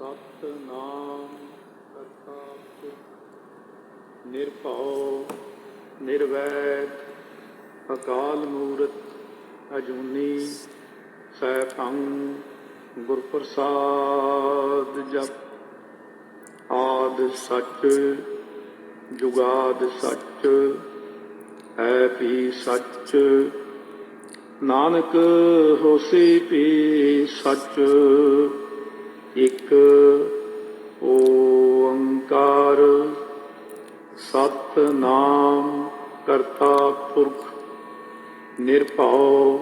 ਸਤਨਾਮ ਕਰਤਾ ਪੁਰਖ ਨਿਰਭਉ ਨਿਰਵੈਰ ਅਕਾਲ ਮੂਰਤ, ਅਜੂਨੀ, ਸੈਭੰ ਗੁਰ ਪ੍ਰਸਾਦ ਜਪ। ਆਦ ਸੱਚ, ਜੁਗਾਦ ਸੱਚ ਹੈ ਵੀ ਸੱਚ। ਨਾਨਕ ਹੋਸੀ ਵੀ ਸੱਚ। ਇੱਕ ਓੰਕਾਰ ਸਤਨਾਮ ਕਰਤਾ ਪੁਰਖ, ਨਿਰਭਉ,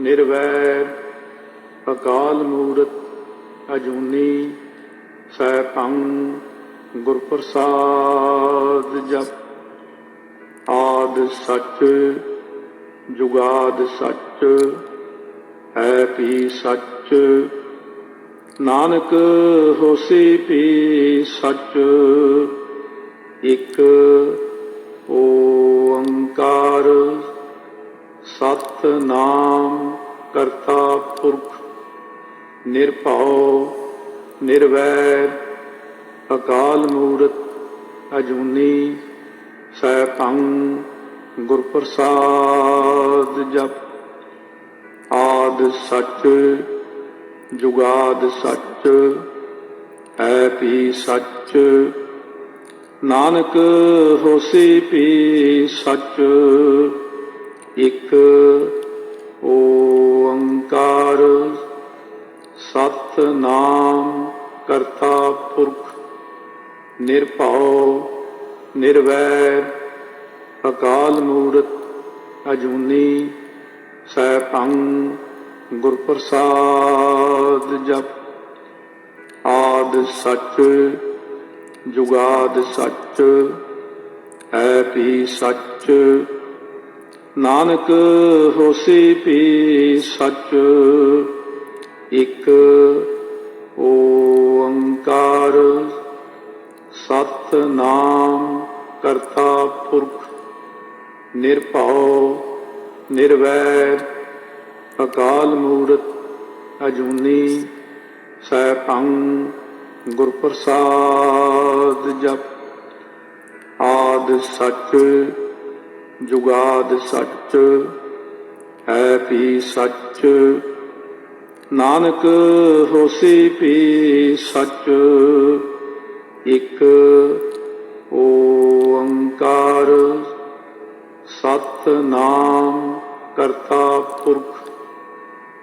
ਨਿਰਵੈਰ, ਅਕਾਲ ਮੂਰਤ, ਅਜੂਨੀ, ਸੈਭੰ ਗੁਰ ਪ੍ਰਸਾਦ ਜਪ। ਆਦ ਸੱਚ, ਜੁਗਾਦ ਸੱਚ, ਹੈ ਪੀ ਸੱਚ ਨਾਨਕ ਹੋਸੀ ਵੀ ਸੱਚ, ਇੱਕ ਓੰਕਾਰ ਸਤਨਾਮ ਕਰਤਾ ਪੁਰਖ, ਨਿਰਭਉ, ਨਿਰਵੈਰ, ਅਕਾਲ ਮੂਰਤ, ਅਜੂਨੀ, ਸੈਭੰ ਗੁਰ ਪ੍ਰਸਾਦ ਜਪ, ਆਦ ਸੱਚ ਜੁਗਾਦ ਸੱਚ ਹੈ ਪੀ ਸੱਚ। ਨਾਨਕ ਹੋਸੀ ਵੀ ਸੱਚ, ਇਕ ਓੰਕਾਰ। ਸਤਨਾਮ ਕਰਤਾ ਪੁਰਖ, ਨਿਰਭਉ, ਨਿਰਵੈਰ, ਅਕਾਲ ਮੂਰਤ, ਅਜੂਨੀ, ਸੈਭੰ ਗੁਰ ਪ੍ਰਸਾਦ ਜਪ। ਆਦ ਸੱਚ, ਜੁਗਾਦ ਸੱਚ ਹੈ ਵੀ ਸੱਚ। ਨਾਨਕ ਹੋਸੀ ਵੀ ਸੱਚ। ਇਕ ਓੰਕਾਰ। ਸਤਨਾਮ ਕਰਤਾ ਪੁਰਖ। ਨਿਰਭਉ, ਨਿਰਵੈਰ। ਅਕਾਲ ਮੂਰਤ ਅਜੂਨੀ ਸੈਭੰ ਗੁਰ ਪ੍ਰਸਾਦ ਜਪ। ਆਦ ਸੱਚ, ਜੁਗਾਦ ਸੱਚ, ਹੈ ਵੀ ਸੱਚ। ਨਾਨਕ ਹੋਸੀ ਪੀ ਸੱਚ, ਇਕ ਓੰਕਾਰ। ਸਤਨਾਮ ਕਰਤਾ ਪੁਰਖ।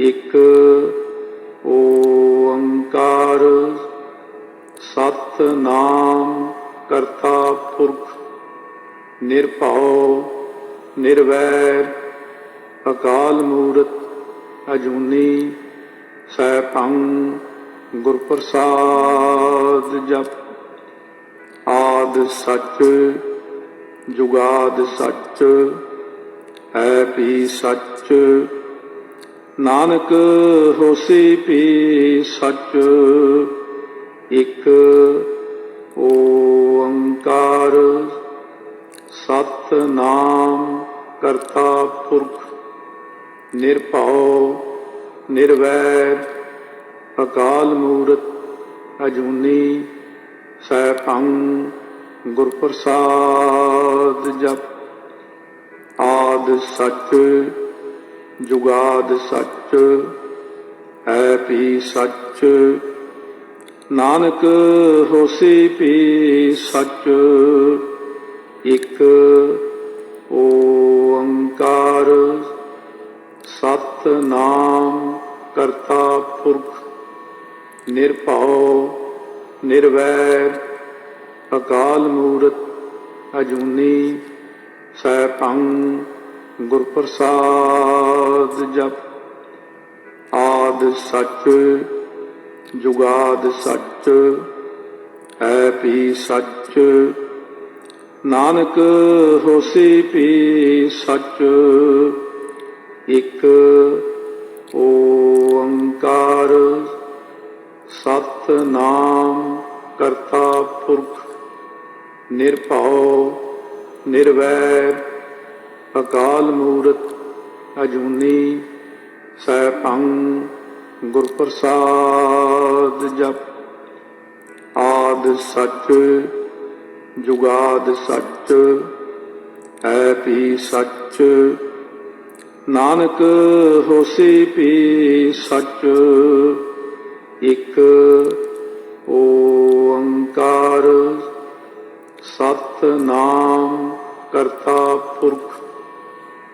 ਇੱਕ ਓੰਕਾਰ ਸਤਨਾਮ ਕਰਤਾ ਪੁਰਖ, ਨਿਰਭਉ, ਨਿਰਵੈਰ, ਅਕਾਲ ਮੂਰਤ, ਅਜੂਨੀ, ਸੈਭੰ ਗੁਰ ਪ੍ਰਸਾਦ ਜਪ, ਆਦ ਸੱਚ, ਜੁਗਾਦ ਸੱਚ ਹੈ ਵੀ ਸੱਚ ਨਾਨਕ ਹੋਸੀ ਵੀ ਸੱਚ, ਇੱਕ ਓੰਕਾਰ, ਸਤਨਾਮ ਕਰਤਾ ਪੁਰਖ, ਨਿਰਭਉ, ਨਿਰਵੈਰ, ਅਕਾਲ ਮੂਰਤ, ਅਜੂਨੀ, ਸੈਭੰ ਗੁਰ ਪ੍ਰਸਾਦ ਜਪ, ਆਦ ਸੱਚ ਜੁਗਾਦ ਸੱਚ, ਹੈ ਵੀ ਸੱਚ। ਨਾਨਕ ਹੋਸੀ ਪੀ ਸੱਚ, ਇਕ ਓੰਕਾਰ। ਸਤਨਾਮ ਕਰਤਾ ਪੁਰਖ, ਨਿਰਭਉ, ਨਿਰਵੈਰ, ਅਕਾਲ ਮੂਰਤ, ਅਜੂਨੀ, ਸੈਭੰ ਗੁਰ ਪ੍ਰਸਾਦ ਜਪ। ਆਦ ਸੱਚ, ਜੁਗਾਦ ਸੱਚ, ਹੈ ਪੀ ਸੱਚ। ਨਾਨਕ ਹੋਸੀ ਵੀ ਸੱਚ, ਇਕ ਓੰਕਾਰ। ਸਤਨਾਮ ਕਰਤਾ ਪੁਰਖ, ਨਿਰਭਉ, ਨਿਰਵੈਰ। ਅਕਾਲ ਮੂਰਤ ਅਜੂਨੀ ਸੈਭੰ ਗੁਰ ਪ੍ਰਸਾਦ ਜਪ। ਆਦ ਸੱਚ, ਜੁਗਾਦ ਸੱਚ ਹੈ ਵੀ ਸੱਚ। ਨਾਨਕ ਹੋਸੀ ਪੀ ਸੱਚ, ਇਕ ਓੰਕਾਰ। ਸਤਨਾਮ ਕਰਤਾ ਪੁਰਖ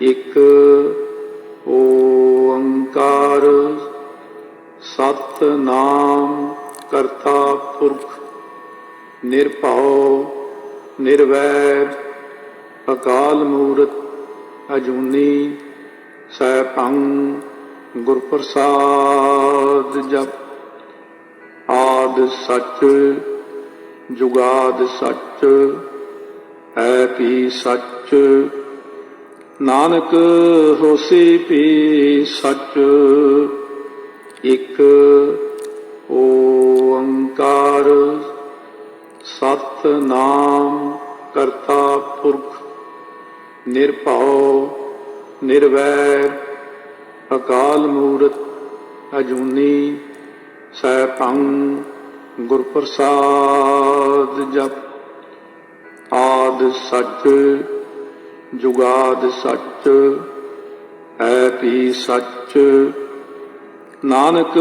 ਇੱਕ ਓੰਕਾਰ ਸਤਨਾਮ ਕਰਤਾ ਪੁਰਖ, ਨਿਰਭਉ, ਨਿਰਵੈਰ, ਅਕਾਲ ਮੂਰਤ, ਅਜੂਨੀ, ਸੈਭੰ ਗੁਰ ਪ੍ਰਸਾਦ ਜਪ, ਆਦ ਸੱਚ, ਜੁਗਾਦ ਸੱਚ ਹੈ ਵੀ ਸੱਚ ਨਾਨਕ ਹੋਸੀ ਵੀ ਸੱਚ, ਇਕ ਓੰਕਾਰ, ਸਤਨਾਮ ਕਰਤਾ ਪੁਰਖ, ਨਿਰਭਉ, ਨਿਰਵੈਰ, ਅਕਾਲ ਮੂਰਤ, ਅਜੂਨੀ, ਸੈਭੰ ਗੁਰ ਪ੍ਰਸਾਦ ਜਪ, ਆਦ ਸੱਚ ਜੁਗਾਦ ਸੱਚ, ਹੈ ਪੀ ਸੱਚ। ਨਾਨਕ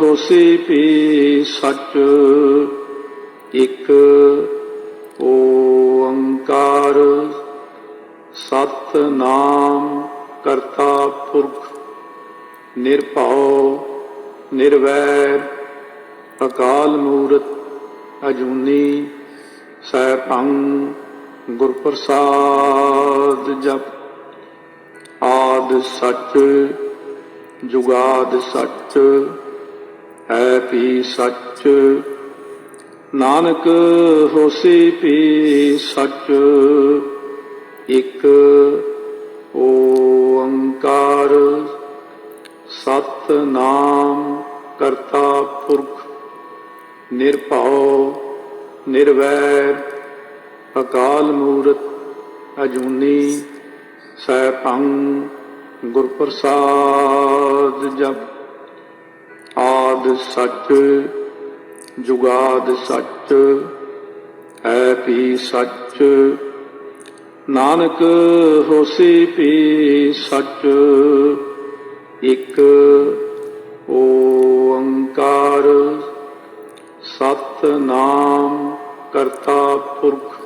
ਹੋਸੀ ਪੀ ਸੱਚ, ਇਕ ਓੰਕਾਰ। ਸਤਨਾਮ ਕਰਤਾ ਪੁਰਖ, ਨਿਰਭਉ, ਨਿਰਵੈਰ, ਅਕਾਲ ਮੂਰਤ, ਅਜੂਨੀ, ਸੈਭੰ ਗੁਰ ਪ੍ਰਸਾਦ ਜਪ। ਆਦ ਸੱਚ, ਜੁਗਾਦ ਸੱਚ, ਹੈ ਪੀ ਸੱਚ। ਨਾਨਕ ਹੋਸੀ ਵੀ ਸੱਚ, ਇਕ ਓੰਕਾਰ। ਸਤਨਾਮ ਕਰਤਾ ਪੁਰਖ, ਨਿਰਭਉ, ਨਿਰਵੈਰ। ਅਕਾਲ ਮੂਰਤ ਅਜੂਨੀ ਸੈਭੰ ਗੁਰ ਪ੍ਰਸਾਦ ਜਪ। ਆਦ ਸੱਚ, ਜੁਗਾਦ ਸੱਚ ਹੈ ਵੀ ਸੱਚ। ਨਾਨਕ ਹੋਸੀ ਵੀ ਸੱਚ, ਇਕ ਓੰਕਾਰ। ਸਤਨਾਮ ਕਰਤਾ ਪੁਰਖ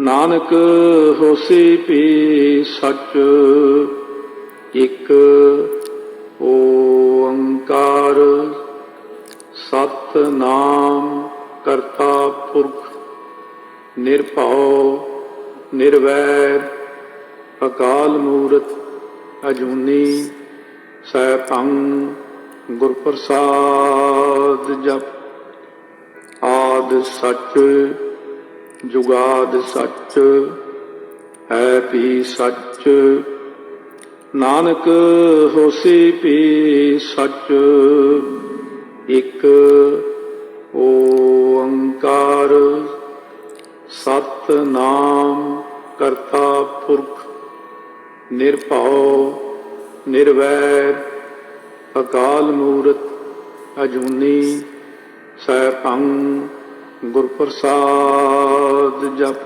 ਨਾਨਕ ਹੋਸੀ ਵੀ ਸੱਚ, ਇਕ ਓੰਕਾਰ, ਸਤਨਾਮ ਕਰਤਾ ਪੁਰਖ, ਨਿਰਭਉ, ਨਿਰਵੈਰ, ਅਕਾਲ ਮੂਰਤ, ਅਜੂਨੀ, ਸੈਭੰ ਗੁਰ ਪ੍ਰਸਾਦ ਜਪ, ਆਦ ਸੱਚ ਜੁਗਾਦ ਸੱਚ, ਹੈ ਪੀ ਸੱਚ। ਨਾਨਕ ਹੋਸੀ ਪੀ ਸੱਚ, ਇਕ ਓੰਕਾਰ। ਸਤਨਾਮ ਕਰਤਾ ਪੁਰਖ, ਨਿਰਭਉ, ਨਿਰਵੈਰ, ਅਕਾਲ ਮੂਰਤ, ਅਜੂਨੀ, ਸੈਭੰ ਗੁਰ ਪ੍ਰਸਾਦ ਜਪ।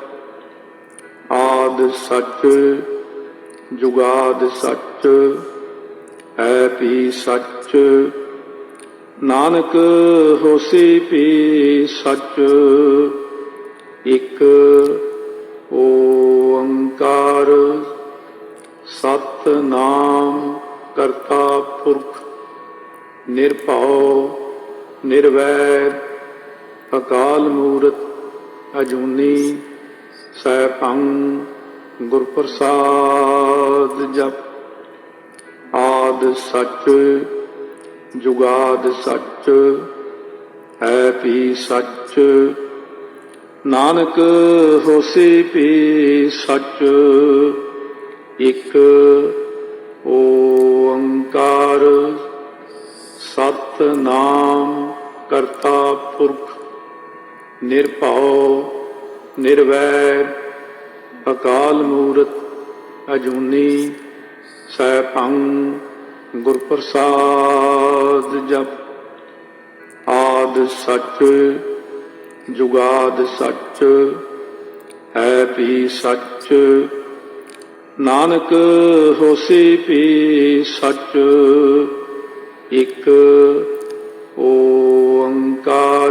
ਆਦ ਸੱਚ, ਜੁਗਾਦ ਸੱਚ ਹੈ ਪੀ ਸੱਚ। ਨਾਨਕ ਹੋਸੀ ਪੀ ਸੱਚ। ਇਕ ਓੰਕਾਰ। ਸਤਨਾਮ ਕਰਤਾ ਪੁਰਖ। ਨਿਰਭਉ, ਨਿਰਵੈਰ। ਅਕਾਲ ਮੂਰਤ ਅਜੂਨੀ ਸੈਭੰ ਗੁਰ ਪ੍ਰਸਾਦ ਜਪ। ਆਦ ਸੱਚ, ਜੁਗਾਦ ਸੱਚ, ਹੈ ਵੀ ਸੱਚ। ਨਾਨਕ ਹੋਸੀ ਪੀ ਸੱਚ, ਇਕ ਓੰਕਾਰ। ਸਤਨਾਮ ਕਰਤਾ ਪੁਰਖ। ਨਿਰਭਉ, ਨਿਰਵੈਰ, ਅਕਾਲ ਮੂਰਤ, ਅਜੂਨੀ, ਸੈਭੰ ਗੁਰ ਪ੍ਰਸਾਦ ਜਪ। ਆਦ ਸੱਚ, ਜੁਗਾਦ ਸੱਚ, ਹੈ ਵੀ ਸੱਚ। ਨਾਨਕ ਹੋਸੀ ਵੀ ਸੱਚ, ਇਕ ਓੰਕਾਰ।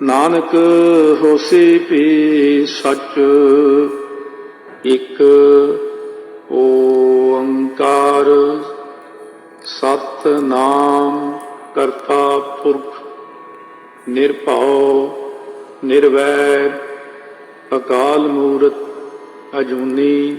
ਨਾਨਕ ਹੋਸੀ ਵੀ ਸੱਚ ਇਕ ਓੰਕਾਰ ਸਤਨਾਮ ਕਰਤਾ ਪੁਰਖ ਨਿਰਭਉ ਨਿਰਵੈਰ ਅਕਾਲ ਮੂਰਤ ਅਜੂਨੀ